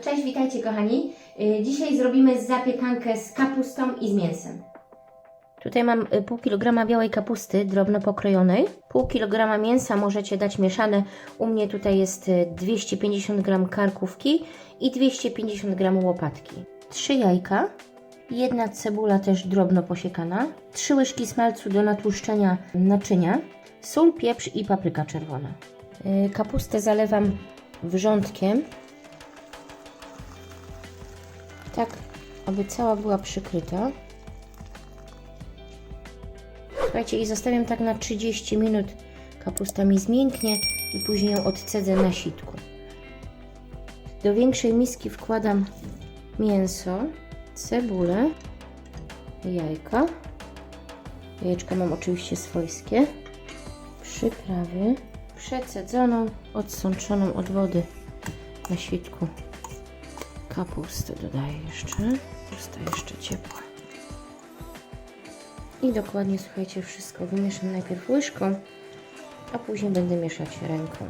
cześć, witajcie kochani. Y, Dzisiaj zrobimy zapiekankę z kapustą i z mięsem. Tutaj mam y, pół kilograma białej kapusty drobno pokrojonej. Pół kilograma mięsa możecie dać mieszane. U mnie tutaj jest y, 250 gram karkówki i 250 gram łopatki. Trzy jajka, jedna cebula też drobno posiekana, trzy łyżki smalcu do natłuszczenia naczynia, sól, pieprz i papryka czerwona. Y, Kapustę zalewam wrzątkiem tak, aby cała była przykryta. Słuchajcie, i zostawiam tak na 30 minut. Kapusta mi zmięknie i później ją odcedzę na sitku. Do większej miski wkładam mięso, cebulę, jajka. Jajeczka mam oczywiście swojskie. Przyprawy. Przecedzoną, odsączoną od wody na świtku kapustę dodaję jeszcze. Kapusta jeszcze ciepła. I dokładnie, słuchajcie, wszystko wymieszam najpierw łyżką, a później będę mieszać ręką.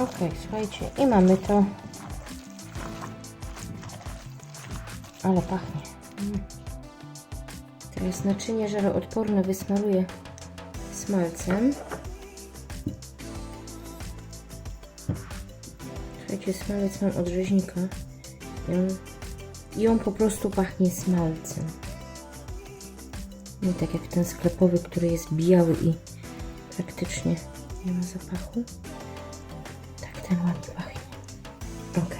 Ok, słuchajcie, i mamy to. Ale pachnie. Mm. Teraz naczynie żaroodporne wysmaruję smalcem. Słuchajcie, smalec mam od rzeźnika. I on, I on po prostu pachnie smalcem. Nie tak jak ten sklepowy, który jest biały i praktycznie nie ma zapachu. Ten pachnie. Ok.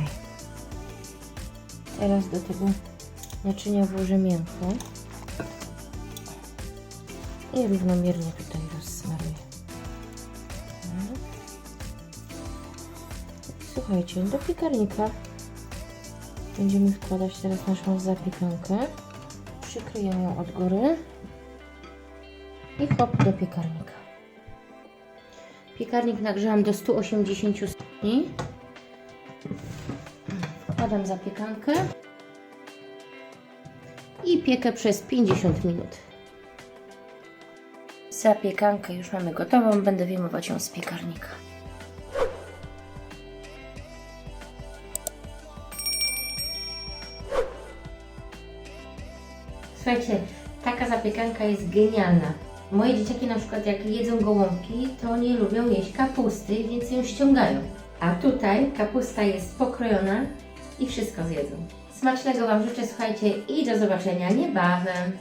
Teraz do tego naczynia włożę mięcho. I równomiernie tutaj rozsmaruję. Słuchajcie, do piekarnika będziemy wkładać teraz naszą zapiekankę. Przykryję ją od góry. I hop do piekarnika. Piekarnik nagrzałam do 180 stopni. Wkładam zapiekankę i piekę przez 50 minut. Zapiekankę już mamy gotową, będę wyjmować ją z piekarnika. Słuchajcie, taka zapiekanka jest genialna. Moje dzieciaki na przykład jak jedzą gołąbki, to nie lubią jeść kapusty, więc ją ściągają. A tutaj kapusta jest pokrojona i wszystko zjedzą. Smacznego Wam życzę, słuchajcie, i do zobaczenia niebawem.